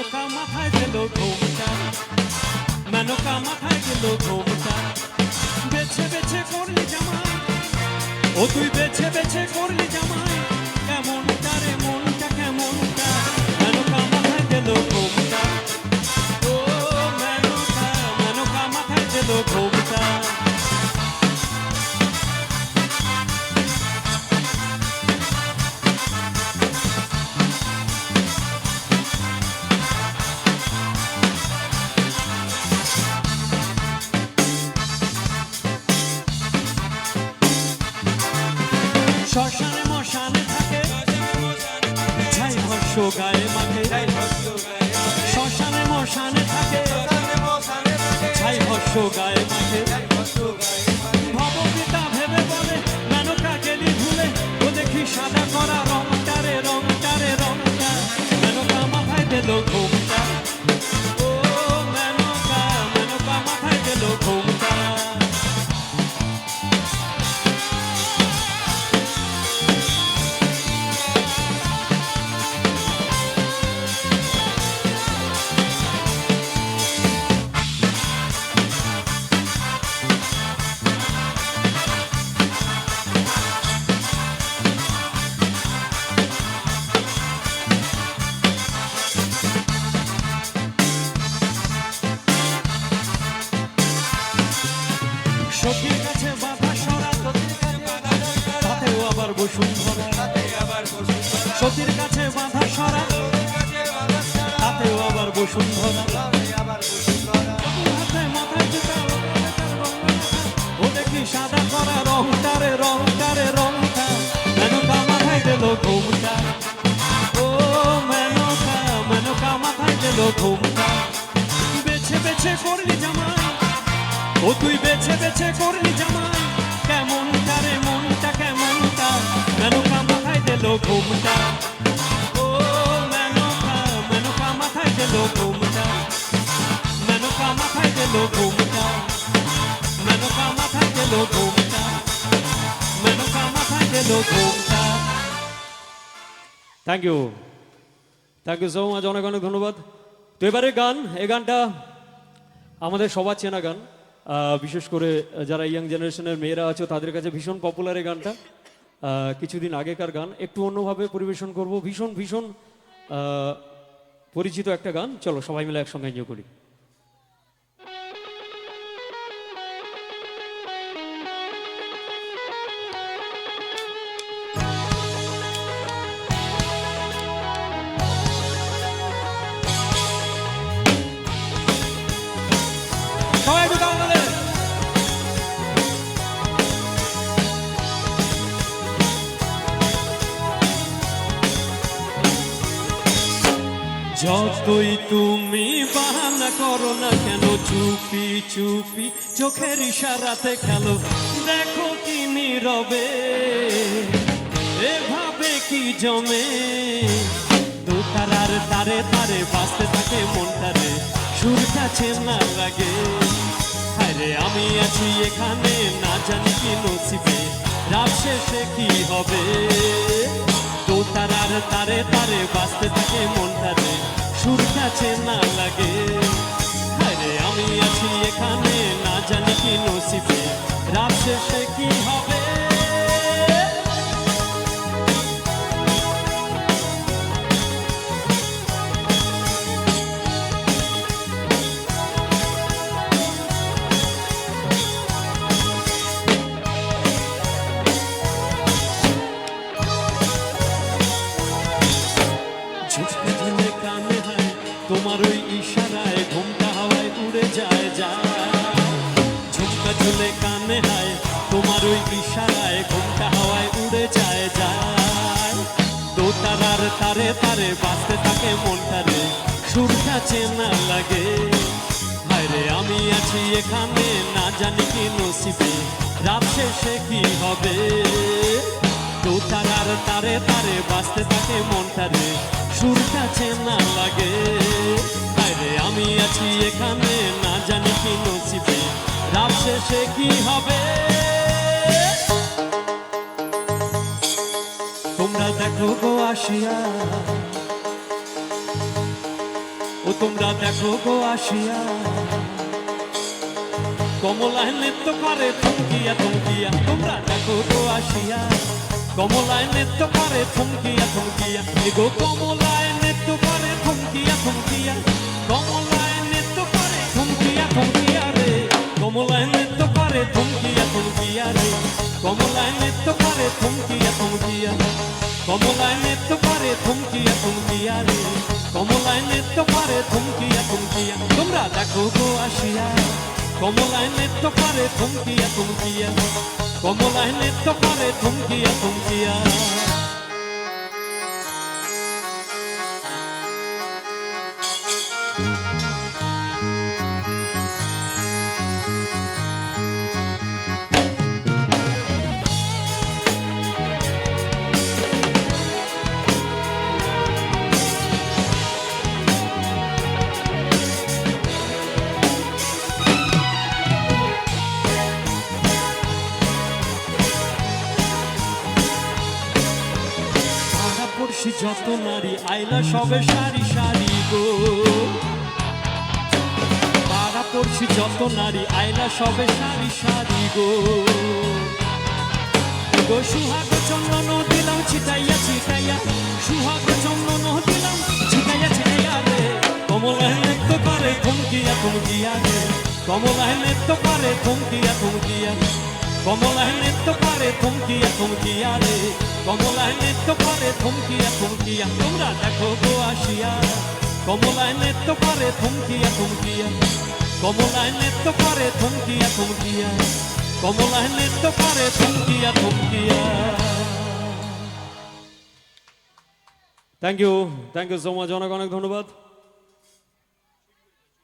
মেনকা মাথায় দিল ঘোমটা মেনকা মাথায় দিল ঘোমটা বেছে বেছে করলি জামাই ও তুই বেছে বেছে করলি জামাই কেমন রে গায়ে মাখে শ্মশানে মশানে থাকে। ছাই ভস্য গায়ে মাখে বসুন্ধরা ও দেখি সাদা করা রংটা রে রংটা রে রংটা মেনকা মাথায় দিল ঘুমটা ও মেনকা মেনকা মাথায় দিল ঘুমটা বেছে বেছে করলি জামাই ও তুই বেছে বেছে করলি জামাই কেমনটা রে মনটা কেমনটা মেনকা মাথায় দিল ঘুমটা thank you thank you so much অনেক অনেক ধন্যবাদ। তো এবারে গান, এই গানটা আমাদের সবার চেনা গান। বিশেষ করে যারা ইয়াং জেনারেশনের মেয়েরা আছে, তাদের কাছে ভীষণ পপুলার এই গানটা। কিছুদিন আগেকার গান, একটু অন্যভাবে পরিবেশন করব। ভীষণ ভীষণ পরিচিত একটা গান চলো সবাই মিলে একসঙ্গে এনজয় করি। যতই তুমি বাহানা করো না কেন, চুপি চুপি, চোখের ইশারাতে খেলো দেখো কি নীরবে, এভাবে কি জমে। দু তারার তারে তারে বাঁচতে থাকে মনটারে সুর কাছে না লাগে। আরে আমি আছি এখানে, না জানি কি নসিবে, রাত শেষে কি হবে? তারার তারে তারে বাঁচতে থাকে মনটারে। সুর কাছে না লাগে। ইশারায় ঘুমটা হাওয়ায় উড়ে যায় যায়। ঝুমকা ঝুলে কানে হয়, তোমার ওই ইশারায় ঘুমটা হাওয়ায় উড়ে যায় যায়। দো তারার তারে তারে বাঁচতে থাকে মনটারে সুর কাছে না লাগে। হায়রে আমি আছি এখানে, না জানি কি নসিবে, রাত শেষে কি হবে? তো তারার তারে তারে বাঁচতে থাকে মনটারে সুর কাছে না লাগে। আরে, আমি আছি এখানে, না জানি কি নসিবে। রাত শেষে কি হবে? তোমরা দেখো গো আসিয়া। ও, তোমরা দেখো গো আসিয়া। কমলায় নৃত্য করে থমকিয়া থমকিয়া তোমরা দেখো গো আসিয়া। কমলায় নৃত্য করে, থমকিয়া থমকিয়া। এগো কমলায় নৃত্য করে, থমকিয়া থমকিয়া। কমলায় নৃত্য করে, থমকিয়া থমকিয়া রে। কমলায় নৃত্য করে, থমকিয়া থমকিয়া রে। কমলায় নৃত্য করে, থমকিয়া থমকিয়া। কমলায় নৃত্য করে, থমকিয়া থমকিয়া রে। কমলায় নৃত্য করে, থমকিয়া থমকিয়া। তোমরা দেখো গো আসিয়া। কমলায় নৃত্য করে, থমকিয়া থমকিয়া। কমলায় নৃত্য করে থমকিয়া থমকিয়া যত নারী আইলা সবে সারি সারি গো। পাড়া পড়শি যত নারী আইলা সবে সারি সারি গো। গো সুহাগ, চন্দন, দিলাম, ছিটাইয়া ছিটাইয়া। সুহাগ, চন্দন, দিলাম, ছিটাইয়া ছিটাইয়া রে। কমলায় নৃত্য করে থমকিয়া থমকিয়া রে। কমলায় নৃত্য করে থমকিয়া থমকিয়া কমলায় নৃত্য করে, থমকিয়া থমকিয়া রে। কমলায় নৃত্য করে, থমকিয়া থমকিয়া। তোমরা দেখো গো আসিয়া। কমলায় নৃত্য করে, থমকিয়া থমকিয়া। কমলায় নৃত্য করে, থমকিয়া থমকিয়া। কমলায় নৃত্য করে, থমকিয়া থমকিয়া। Thank you thank you so much অনেক অনেক ধন্যবাদ।